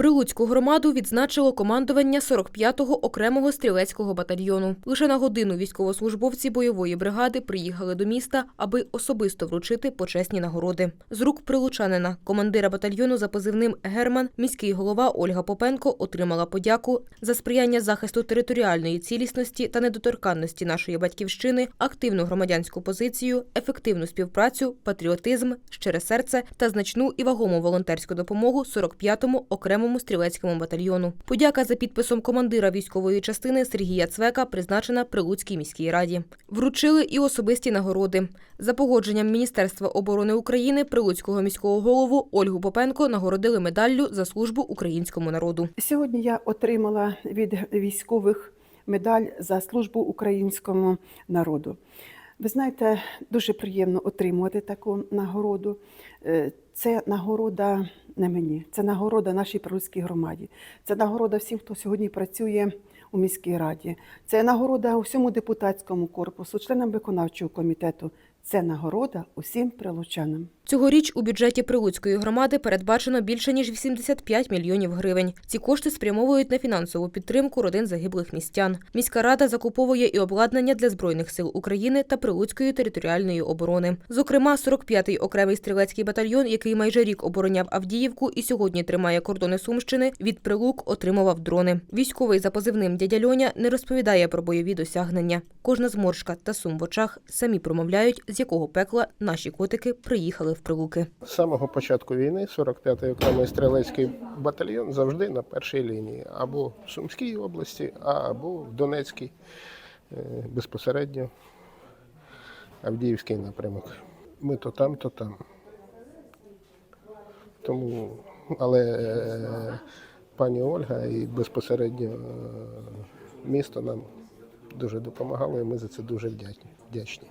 Прилуцьку громаду відзначило командування 45-го окремого стрілецького батальйону. Лише на годину військовослужбовці бойової бригади приїхали до міста, аби особисто вручити почесні нагороди. З рук прилучанина, командира батальйону за позивним Герман, міський голова Ольга Попенко отримала подяку за сприяння захисту територіальної цілісності та недоторканності нашої батьківщини, активну громадянську позицію, ефективну співпрацю, патріотизм, щире серце та значну і вагому волонтерську допомогу 45-му окремому стрілецькому батальйону. Подяка за підписом командира військової частини Сергія Цвека призначена Прилуцькій міській раді. Вручили і особисті нагороди. За погодженням Міністерства оборони України Прилуцького міського голову Ольгу Попенко нагородили медаллю за службу українському народу. Сьогодні я отримала від військових медаль за службу українському народу. Ви знаєте, дуже приємно отримувати таку нагороду. Е, Це нагорода не мені, це нагорода нашій прилуцькій громаді. Це нагорода всім, хто сьогодні працює у міській раді. Це нагорода усьому депутатському корпусу, членам виконавчого комітету. Це нагорода усім прилучанам. Цьогоріч у бюджеті Прилуцької громади передбачено більше ніж 85 мільйонів гривень. Ці кошти спрямовують на фінансову підтримку родин загиблих містян. Міська рада закуповує і обладнання для збройних сил України та Прилуцької територіальної оборони. Зокрема, 45-й окремий стрілецький батальйон, який майже рік обороняв Авдіївку і сьогодні тримає кордони Сумщини, від Прилук отримував дрони. Військовий за позивним дядя Льоня не розповідає про бойові досягнення. Кожна зморшка та сум в очах самі промовляють, з якого пекла наші котики приїхали в Прилуки. З самого початку війни 45-й окремий стрілецький батальйон завжди на першій лінії або в Сумській області, або в Донецькій, е, безпосередньо Авдіївський напрямок. Ми то там, то там. Тому, але е, пані Ольга і безпосередньо е, місто нам дуже допомагало, і ми за це дуже вдячні. вдячні.